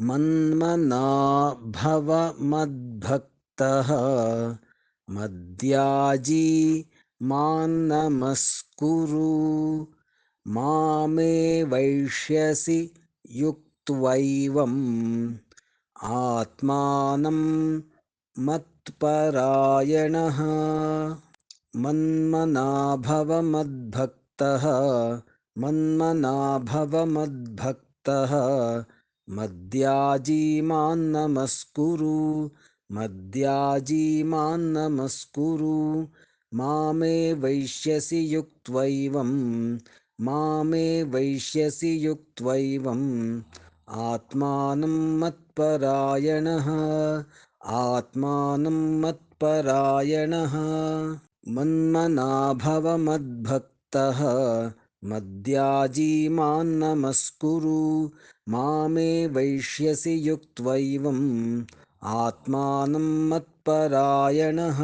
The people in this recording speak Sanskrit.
मन्मना भव मद्भक्तः मद्याजी मान्नमस्कुरु मामे वैष्यसि युक्त्वैवम्। आत्मानं मत्परायणः। मन्मना भव मद्भक्तः मन्मना भव मद्भक्तः मद्याजीमान्नमस्कुरु मद्याजीमान्नमस्कुरु मामे वैश्यसि युक्त्वैवं मामे वैश्यसि युक्त्वैवम् आत्मानं मत्परायणः आत्मानं मत्परायणः। मन्मना भव मद्भक्तः मद्याजीमान्नमस्कुरु मामे वैष्यसि युक्त्वैवम् आत्मानं मत्परायणः